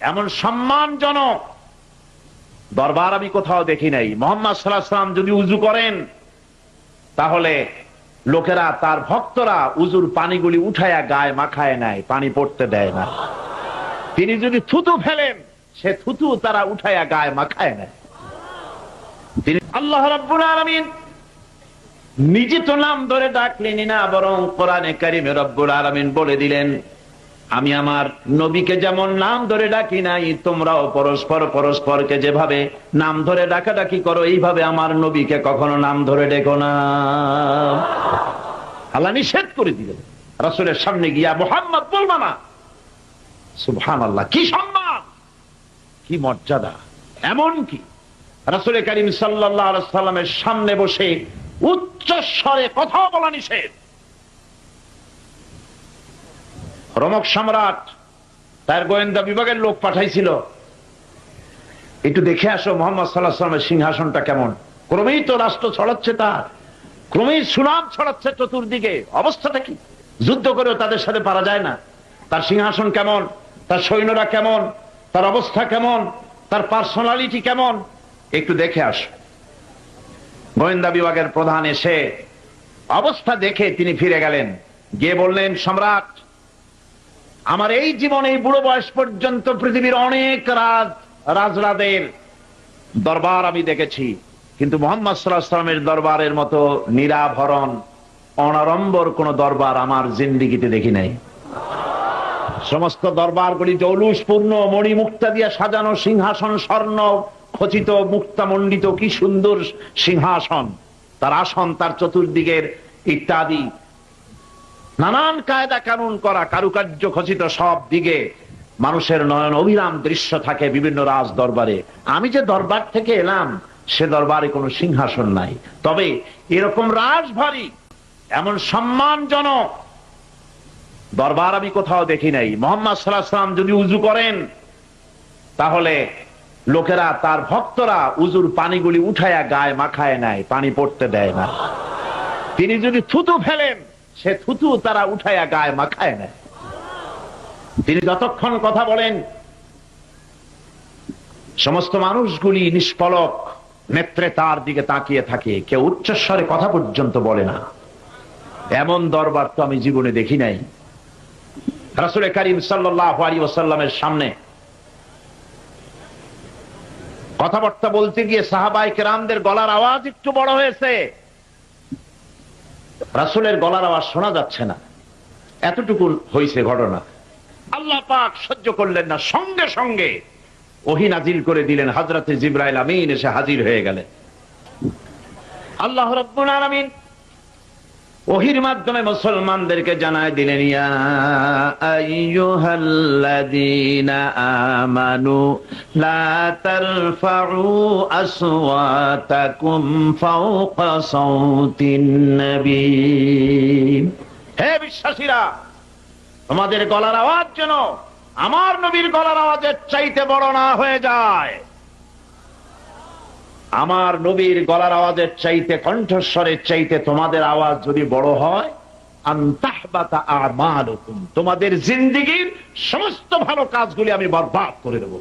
এমন সম্মানজনক। দরবার আমি কোথাও দেখি নাই। মোহাম্মদ সাল্লাহ সাল্লাম যদি উজু করেন, তাহলে লোকেরা তার ভক্তরা উজুর পানিগুলি উঠায়া গায়ে মাখায় নেয় পানি পড়তে দেয় না। তিনি যদি থুতু ফেলেন, সে থুতু তারা উঠায়া গায়ে মাখায় নাই। তিনি আল্লাহ রাব্বুল আলামিন নিজে তো নাম ধরে ডাকলেনি না, বরং কোরআনে কারিমে রব্বুল আলামিন বলে দিলেন আমি আমার নবীকে যেমন নাম ধরে ডাকি নাই, তোমরাও পরস্পর পরস্পরকে যেভাবে নাম ধরে ডাকাডাকি করো, এইভাবে আমার নবীকে কখনো নাম ধরে ডেকো না। আল্লাহ নিষেধ করে দিলেন। রাসূলের সামনে গিয়া, মোহাম্মদ বলবা না সুবহান আল্লাহ কি সম্মান, কি মর্যাদা, এমন কি? রাসুল করিম সাল্লাহ সাল্লামের সামনে বসে উচ্চ স্বরে কথা বলা নিষেধ। রমক সম্রাট, তার গোয়েন্দা বিভাগের লোক পাঠাইছিল। একটু দেখে আসো মোহাম্মদ সাল্লাহ সাল্লামের সিংহাসনটা কেমন। ক্রমেই তো রাষ্ট্র ছড়াচ্ছে তার, ক্রমেই সুনাম ছড়াচ্ছে চতুর্দিকে। অবস্থাটা কি? যুদ্ধ করেও তাদের সাথে পারা যায় না। তার সিংহাসন কেমন? তার সৈন্যরা কেমন? তার অবস্থা কেমন? তার পার্সোনালিটি কেমন? একটু দেখে আস। গোয়েন্দা বিভাগের প্রধান এসে অবস্থা দেখে তিনি ফিরে গেলেন। গিয়ে বললেন, সম্রাট আমার এই জীবন বুড়ো বয়স পর্যন্ত পৃথিবীর অনেক রাজ, রাজরাদের দরবার আমি দেখেছি। কিন্তু মোহাম্মদ সাল্লাহামের দরবারের মতো নিরাভরণ অনারম্বর কোন দরবার আমার জিন্দিগিতে দেখি নাই। সমস্ত দরবারগুলি জৌলুসপূর্ণ মণি মুক্তা দিয়ে সাজানো সিংহাসন, স্বর্ণ খচিত মুক্তা মণ্ডিত কি সুন্দর সিংহাসন। তার আসন, তার চতুর্দিকের ইত্যাদি। নানান কায়দা কানুন করা কারুকার্য খচিত সব দিকে মানুষের নয়ন অবিরাম দৃশ্য থাকে বিভিন্ন রাজ দরবারে। আমি যে দরবার থেকে এলাম, সে দরবারে কোনো সিংহাসন নাই। তবে এরকম রাজভারী, এমন সম্মানজনক দরবার আমি কোথাও দেখি নাই। মোহাম্মদ সাল্লাম যদি উজু করেন, তাহলে লোকেরা, তার ভক্তরা উজুর পানিগুলি উঠায়া গায়ে মাখায় নেয় পানি পড়তে দেয় না। তিনি যদি থুতু ফেলেন সে থুতু তারা উঠায়া গায়ে মাখায় নেয়। তিনি যতক্ষণ কথা বলেন, সমস্ত মানুষগুলি নিষ্পলক, নেত্রে তার দিকে তাকিয়ে থাকে। কেউ উচ্চস্বরে কথা পর্যন্ত বলে না। এমন দরবার তো আমি জীবনে দেখি নাই। রাসুল করিম ওসাল্লামের সামনে কথাবার্তা বলতে গিয়ে সাহাবাই কেরামদের গলার আওয়াজ একটু বড় হয়েছে। রাসুলের গলার আওয়াজ শোনা যাচ্ছে না। এতটুকু হয়েছে ঘটনা। আল্লাহ পাক সহ্য করলেন না, সঙ্গে সঙ্গে ওহি নাজিল করে দিলেন হাজরাতে জিব্রাইল আমিন এসে হাজির হয়ে গেলেন। আল্লাহ রব্বুল আলামিন ওহির মাধ্যমে মুসলমানদেরকে জানায় দিলেন আমানু লা তারফাউ হে বিশ্বাসীরা, তোমাদের গলার আওয়াজ যেন আমার নবীর গলার আওয়াজের চাইতে বড় না হয়ে যায়। আমার নবীর গলার আওয়াজের চাইতে, কণ্ঠস্বরের চাইতে তোমাদের আওয়াজ যদি বড় হয় তোমাদের জিন্দিগির সমস্ত ভালো কাজগুলি আমি বরবাদ করে দেবো।